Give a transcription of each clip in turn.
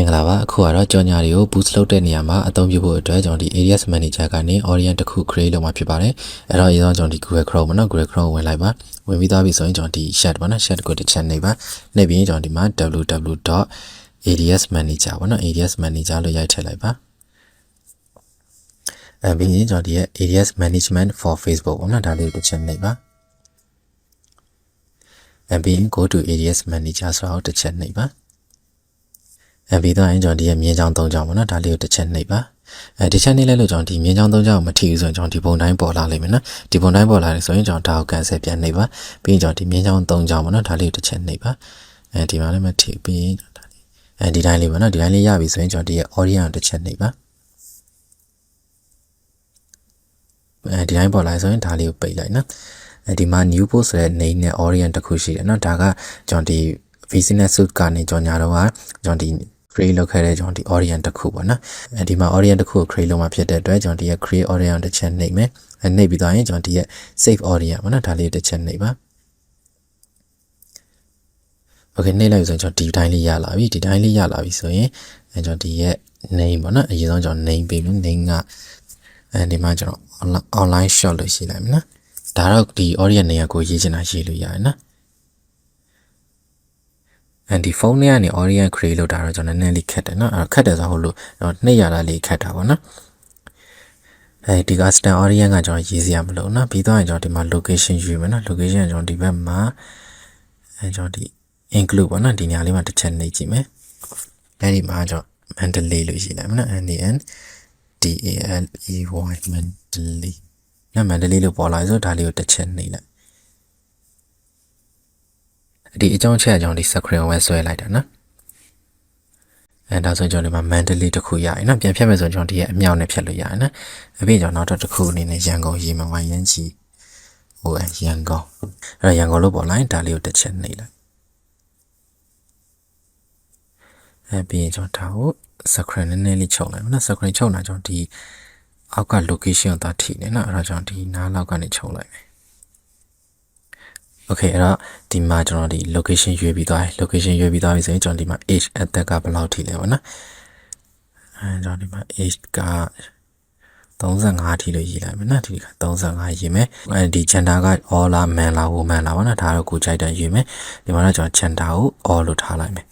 မင်္ဂလာပါအခုကတော့ကြော်ညာတွေကို boost လုပ်တဲ့နေရာမှာအသုံးပြုဖို့အတွက်ကျွန်တော်ဒီ ADS manager ကနေ orient တစ်ခု create လုပ်မှာဖြစ်ပါတယ်အဲ့တော့အရင်ဆုံးကျွန်တော်ဒီ Google Chrome မှာနော် Google Chrome ကိုဝင်လိုက်ပါဝင်ပြီးသွားပြီဆိုရင်ကျွန်တော်ဒီ chat ပါနော် chat ကိုတစ်ချက်နှိပ်ပါနှိပ်ပြီးရင်ကျွန်တော်ဒီမှာ www.adsmanager ပါနော် ads manager လို့ရိုက်ထည့်လိုက်ပါအဲပြီးရင်ကျွန်တော်ဒီရဲ့ ads management for facebook ပေါ့နော်ဒါလေးကိုတစ်ချက်နှိပ်ပါအဲပြီးရင် go to ads manager ဆိုတော့တစ်ချက်နှိပ်ပါ အဲပြီးတော့ရင်ကျွန်တော်ဒီရဲ့မြင်းချောင်း၃ချောင်းပေါ့နော်ဒါလေးကိုတစ်ချက်နှိပ်ပါအဲဒီချက်နှိပ်လိုက်လို့ကျွန်တော်ဒီမြင်းချောင်း၃ချောင်းမထီဘူးဆိုရင်ကျွန်တော်ဒီပုံတိုင်းပေါ်လာလိမ့်မယ်နော်ဒီပုံတိုင်းပေါ်လာတယ်ဆိုရင်ကျွန်တော်ဒါကိုကန်ဆယ်ပြန်နှိပ်ပါပြီးရင်ကျွန်တော်ဒီမြင်းချောင်း၃ချောင်းပေါ့နော်ဒါလေးကိုတစ်ချက်နှိပ်ပါအဲဒီမှာလည်းမထီပြီးရင်ဒါလေးအဲဒီတိုင်းလေးပေါ့နော်ဒီတိုင်းလေးရပြီဆိုရင်ကျွန်တော်ဒီရဲ့ audio ကိုတစ်ချက်နှိပ်ပါအဲဒီတိုင်းပေါ်လာဆိုရင်ဒါလေးကိုပိတ်လိုက်နော်အဲဒီမှာ new post ဆိုတဲ့ name နဲ့ orient တစ်ခုရှိတယ်เนาะဒါကကျွန်တော်ဒီ business suite ကနေကျွန်တော်ညာတော့ကကျွန်တော်ဒီ create လုပ်ခဲ့တဲ့ကျွန်တော်ဒီ orient တစ်ခုပေါ့နော်အဲဒီမှာ orient တစ်ခုကို create လုပ်မှာဖြစ်တဲ့အတွက်ကျွန်တော်ဒီရဲ့ create orient တစ်ချက်နှိပ်မယ်အဲနှိပ်ပြီးသွားရင်ကျွန်တော်ဒီရဲ့ save orient ပေါ့နော်ဒါလေးတစ်ချက်နှိပ်ပါโอเคနှိပ်လိုက်ဆိုရင်ကျွန်တော်ဒီတိုင်းလေးရလာပြီဒီတိုင်းလေးရလာပြီဆိုရင်အဲကျွန်တော်ဒီရဲ့ name ပေါ့နော်အရင်ဆုံးကျွန်တော် name ပေးမယ် name ကအဲဒီမှာကျွန်တော် online shop လို့ရှိလိုက်မယ်နော်ဒါတော့ဒီ orient နေရာကိုရေးချင်တာရေးလို့ရတယ်နော် အဲဒီဖုန်းထဲကနေ orient create လုပ်တာတော့ကျွန်တော်နည်းနည်းလေးခက်တယ်နော်အဲ့တော့ခက်တယ်ဆိုဟုတ်လို့တော့နှိပ်ရတာလေးခက်တာပေါ့နော်အဲဒီက stand orient ကကျွန်တော်ရေးစရာမလိုနော်ပြီးတော့ကျွန်တော်ဒီမှာ location ယူမယ်နော် location ကကျွန်တော်ဒီဘက်မှာအဲကျွန်တော်ဒီ include ပေါ့နော်ဒီနေရာလေးမှာတစ်ချက်နှိပ်ကြည့်မယ်အဲဒီမှာကျွန်တော် Mandalay လို့ရေးလိုက်မယ်နော် N N D A L E Y Mandalay ညမန္တလေးလို့ပေါ်လာဆိုဒါလေးကိုတစ်ချက်နှိပ်လိုက် ဒီအကြောင်းချက်အကြောင်းဒီ screen ဝဲဆွဲလိုက်တာနော်အဲဒါဆိုကျွန်တော်ဒီမှာ mentally တစ်ခုရရင်နော်ပြန်ဖြတ်မယ်ဆိုကျွန်တော်ဒီရဲ့အမြောက်နဲ့ဖြတ်လို့ရရင်နော်အပြင်ကျွန်တော်နောက်တစ်ခုအနေနဲ့ရန်ကုန်ရေမဝိုင်းရန်ချီဟိုရန်ကုန်အဲ့ရန်ကုန်လို့ပေါ်လိုက်ဒါလေးကိုတစ်ချက်နှိပ်လိုက်အဲပြီးရင်ကျွန်တော်ဒါကို screen နည်းနည်းလေးချုပ်လိုက်မယ်နော် screen ချုပ်တာကျွန်တော်ဒီအောက်က location ကိုသာထိနေနော်အဲ့တော့ကျွန်တော်ဒီနားလောက်ကနေချုပ်လိုက်မယ် Okay အဲ့တော့ဒီမှာကျွန်တော်ဒီ location ရွေးပြီးသွားပြီ location ရွေးပြီးသွားပြီဆိုရင်ကျွန်တော်ဒီမှာ age အသက်ကဘယ်လောက်ထိလဲပေါ့နော်အဲကျွန်တော်ဒီမှာ age က35ထိလို့ရေးလိုက်မယ်နော်ဒီက35ရေးမယ်အဲဒီ gender က all လား man လား woman လားပေါ့နော်ဒါတော့ကိုကြိုက်တဲ့ရေးမယ်ဒီမှာတော့ကျွန်တော် gender ကို all လို့ထားလိုက်မယ်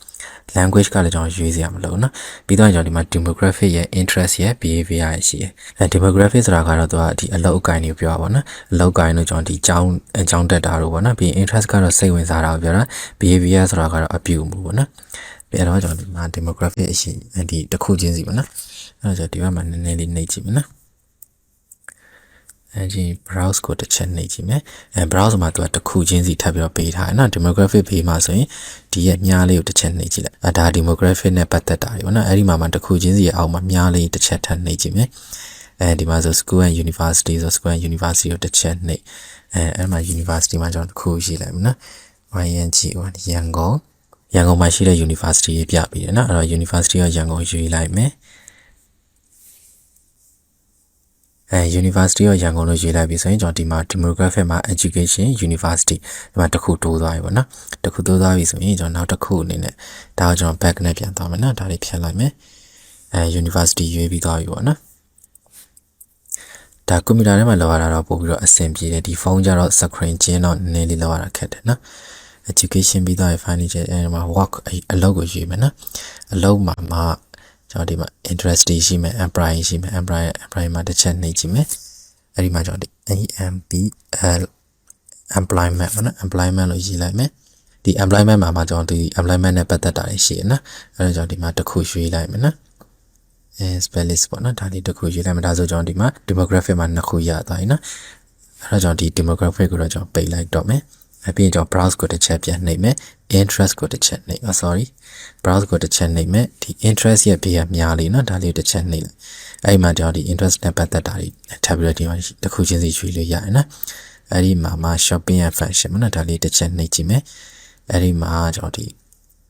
language ကလည်းကျွန်တော်ရွေးစရာမလိုဘူးနော်ပြီးတော့ကျွန်တော်ဒီမှာ demographic ရဲ့ interest ရဲ့ behavior ရဲ့ရှိရယ်အဲ demographic ဆိုတာကတော့သူကဒီအလောက်အကိုင်းတွေကိုပြောတာပေါ့နော်အလောက်အကိုင်းတို့ကျွန်တော်ဒီကြောင်းအကြောင်းတက်တာတို့ပေါ့နော်ပြီးရင် interest ကတော့စိတ်ဝင်စားတာကိုပြောတာ behavior ဆိုတာကတော့အပြုအမူပေါ့နော်ပြီးတော့ကျွန်တော်ဒီမှာ demographic အရှိဒီတစ်ခုချင်းစီပေါ့နော်အဲတော့ကျွန်တော်ဒီဘက်မှာနည်းနည်းလေးနှိပ်ကြည့်မယ်နော် အဲဒီ browse ကိုတစ်ချက်နှိပ်ကြည့်မယ်အဲ browse မှာသူကတစ်ခုချင်းစီထပ်ပြီးတော့ပေးထားတယ်နော် demographic ပေးမှာဆိုရင်ဒီရဲ့မြားလေးကိုတစ်ချက်နှိပ်ကြည့်လိုက်အဲဒါ demographic နဲ့ပတ်သက်တာတွေပေါ့နော်အဲဒီမှာမှတစ်ခုချင်းစီရဲ့အောက်မှာမြားလေးတစ်ချက်ထပ်နှိပ်ကြည့်မယ်အဲဒီမှာဆို school and university ဆို school and university ကိုတစ်ချက်နှိပ်အဲအဲ့မှာ university မှာကျွန်တော်တစ်ခုရေးလိုက်မယ်နော် YNG ဟိုရန်ကုန်ရန်ကုန်မှာရှိတဲ့ university ရေးပြပြီးတယ်နော်အဲ့တော့ university ကရန်ကုန်ရွေးလိုက်မယ် အဲ University of Yangon လို့ရေးလိုက်ပြီဆိုရင်ကျွန်တော်ဒီမှာ demographic မှာ education university ဒီမှာတစ်ခုတိုးသွားပြီပေါ့နော်တစ်ခုတိုးသွားပြီဆိုရင်ကျွန်တော်နောက်တစ်ခုအနေနဲ့ဒါကိုကျွန်တော် back နဲ့ပြန်သွားမယ်နော်ဒါလေးဖြတ်လိုက်မယ်အဲ university ရွေးပြီးသွားပြီပေါ့နော်ဒါကွန်ပျူတာထဲမှာလောက်ရတာတော့ပို့ပြီးတော့အဆင်ပြေတယ်ဒီဖုန်းကျတော့ screen ချင်းတော့နည်းနည်းလေးလောက်ရတာခက်တယ်နော် education ပြီးသွားပြီ financial အဲဒီမှာ work အလုပ်ကိုရွေးမယ်နော်အလုပ်မှာမှာ ကျွန်တော်ဒီမှာ interest ရှိမယ် employee ရှိမယ် employee employee မှာတစ်ချက်နှိပ်ကြည့်မယ်အဲ့ဒီမှာကျွန်တော်ဒီ AMPL employment ပေါ့နော် employment လို့ရေးလိုက်မယ်ဒီ employment မှာမှာကျွန်တော်ဒီ employment နဲ့ပတ်သက်တာရှိရနော်အဲ့တော့ကျွန်တော်ဒီမှာတစ်ခုရွေးလိုက်မယ်နော်အဲ spelling ပေါ့နော်ဒါလေးတစ်ခုရွေးလိုက်မယ်ဒါဆိုကျွန်တော်ဒီမှာ demographic မှာနှစ်ခုရသွားပြီနော်အဲ့တော့ကျွန်တော်ဒီ demographic ကိုတော့ကျွန်တော်ပိတ်လိုက်တော့မယ် အပြင်ကျွန်တော် browse ကိုတစ်ချက်ပြန်နှိပ်မယ် interest ကိုတစ်ချက်နှိပ် sorry browse ကိုတစ်ချက်နှိပ်မယ်ဒီ interest ရဲ့ဘေးကများလေးနော်ဒါလေးတစ်ချက်နှိပ်အဲ့မှာကျွန်တော်ဒီ interest နဲ့ပတ်သက်တာတွေထပ်ပြီးတော့ဒီမှာတစ်ခုချင်းစီရွှေ့လို့ရတယ်နော်အဲ့ဒီမှာမှ shopping and function ပေါ့နော်ဒါလေးတစ်ချက်နှိပ်ကြည့်မယ်အဲ့ဒီမှာကျွန်တော်ဒီ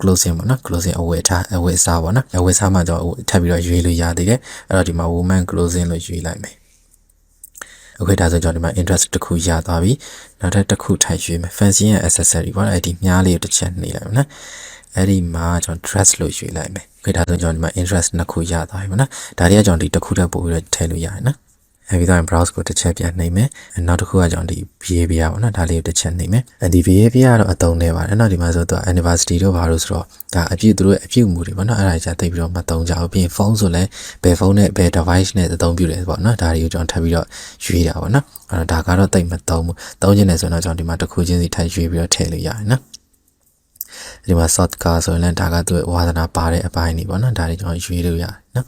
closing ပေါ့နော် closing အဝယ်ထားအဝယ်စားပေါ့နော်အဝယ်စားမှကျွန်တော်ထပ်ပြီးတော့ရွေးလို့ရသေးတယ်အဲ့တော့ဒီမှာ woman closing လို့ရွေးလိုက်မယ် okay ဒါဆိုကျွန်တော်ဒီမှာ interest တစ်ခုရသွားပြီနောက်ထပ်တစ်ခုထပ်ရွေးမယ် fancy ရဲ့ accessory ပေါ့အဲ့ဒီမြားလေးကိုတစ်ချက်နှိပ်လိုက်မယ်နော်အဲ့ဒီမှာကျွန်တော် dress လို့ရွေးလိုက်မယ် okay ဒါဆိုကျွန်တော်ဒီမှာ interest နှစ်ခုရသွားပြီပေါ့နော်ဒါတွေကကျွန်တော်ဒီတစ်ခုတည်းပို့ပြီးတော့ထည့်လို့ရတယ်နော် အဲပြီးတော့ browse ကိုတစ်ချက်ပြန်နှိပ်မယ်နောက်တစ်ခုကကျွန်တော်ဒီ behavior ပေါ့နော်ဒါလေးကိုတစ်ချက်နှိပ်မယ်အဲဒီ behavior ကတော့အတုံးနေပါတယ်နော်ဒီမှာဆိုတော့ university တို့ဘာလို့ဆိုတော့ဒါအပြည့်သူတို့အပြည့်မှုတွေပေါ့နော်အဲ့ဒါကြီးတိတ်ပြီးတော့မတုံးကြဘူးပြီးရင်ဖုန်းဆိုလည်းဘယ်ဖုန်းနဲ့ဘယ် device နဲ့အသုံးပြုတယ်ပေါ့နော်ဒါတွေကိုကျွန်တော်ထပ်ပြီးတော့ရွေးတာပေါ့နော်အဲ့တော့ဒါကတော့တိတ်မတုံးဘူးတုံးခြင်းနဲ့ဆိုတော့ကျွန်တော်ဒီမှာတစ်ခုချင်းစီထပ်ရွေးပြီးတော့ထည့်လို့ရတယ်နော်ဒီမှာ short car ဆိုရင်လည်းဒါကသူ့ဝါသနာပါတဲ့အပိုင်းနေပေါ့နော်ဒါတွေကျွန်တော်ရွေးလို့ရတယ်နော်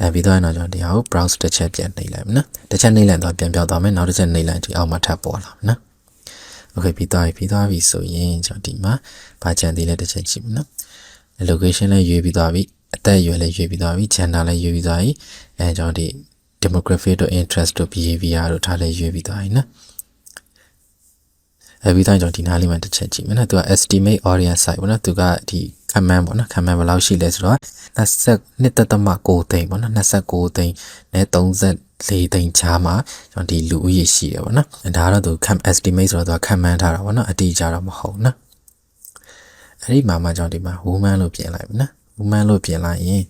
အဲပြီးတော့ကျွန်တော်တရားကို browse တစ်ချက်ပြန်နှိပ်လိုက်မယ်နော်တစ်ချက်နှိပ်လိုက်တော့ပြန်ပြောက်သွားမယ်နောက်တစ်ချက်နှိပ်လိုက်ဒီအောက်မှာထပ်ပေါ်လာမယ်နော် okay ပြီးသွားပြီပြီးသွားပြီဆိုရင်ကျွန်တော်ဒီမှာဘာကြံသေးလဲတစ်ချက်ကြည့်မယ်နော် location လည်းရွေးပြီးသွားပြီအသက်အရွယ်လည်းရွေးပြီးသွားပြီ gender လည်းရွေးပြီးသွားပြီအဲကျွန်တော်ဒီ demographic တို့ interest တို့ behavior တို့ထားလည်းရွေးပြီးသွားပြီနော် အဲပြီးတော့ကျွန်တော်ဒီနားလေးမှာတစ်ချက်ကြည့်မယ်နော်သူက estimate audience size ပေါ့နော်သူကဒီခမန်းပေါ့နော်ခမန်းဘယ်လောက်ရှိလဲဆိုတော့22.9သိန်းပေါ့နော်29သိန်းနဲ့34သိန်းချားမှာကျွန်တော်ဒီလူဦးရေရှိတယ်ပေါ့နော်ဒါကတော့သူ cam estimate ဆိုတော့သူကခမန်းထားတာပေါ့နော်အတိအကျတော့မဟုတ်နော်အဲ့ဒီမှာမှကျွန်တော်ဒီမှာ woman လို့ပြင်လိုက်ပြီနော် woman လို့ပြင်လိုက်ရင်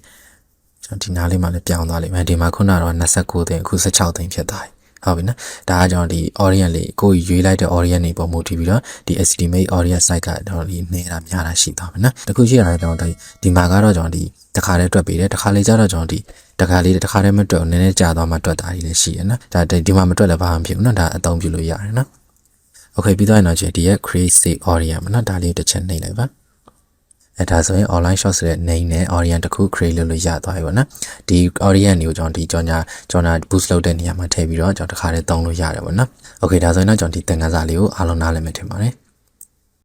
ကျွန်တော်ဒီနားလေးမှာလည်းပြောင်းသွားလိမ့်မယ်ဒီမှာခုနကတော့29သိန်းအခု16သိန်းဖြစ်သွားပြီ ဟုတ်ပြီနော်ဒါကကျွန်တော်ဒီ audience လေးကိုရွေးလိုက်တဲ့ audience တွေပေါ်မူတည်ပြီးတော့ဒီ estimate audience size ကတော့ဒီနေတာများတာရှိသွားမယ်နော်တခုရှိတာတော့ဒီမှာကတော့ကျွန်တော်ဒီတခါလေးတွက်ပေးတယ်တခါလေးကျတော့ကျွန်တော်ဒီတခါလေးတခါလေးမတွက်နည်းနည်းကြာသွားမှတွက်တာကြီးလည်းရှိရနော်ဒါဒီမှာမတွက်လည်းဘာမှမဖြစ်ဘူးနော်ဒါအသုံးပြုလို့ရတယ်နော် okay ပြီးတော့ရင်တော့ဒီရဲ့ create save audience နော်ဒါလေးတစ်ချက်နှိပ်လိုက်ပါ အဲဒါဆိုရင် online shop ဆိုတဲ့ name နဲ့ audience တစ်ခု create လုပ်လို့ရသွားပြီပေါ့နော်ဒီ audience တွေကိုကျွန်တော်ဒီကြော်ညာကြော်ညာ boost လုပ်တဲ့နေရာမှာထည့်ပြီးတော့ကျွန်တော်တစ်ခါတည်းသုံးလို့ရတယ်ပေါ့နော် okay ဒါဆိုရင်တော့ကျွန်တော်ဒီသင်ခန်းစာလေးကိုအားလုံးနားလည်မယ်ထင်ပါတယ်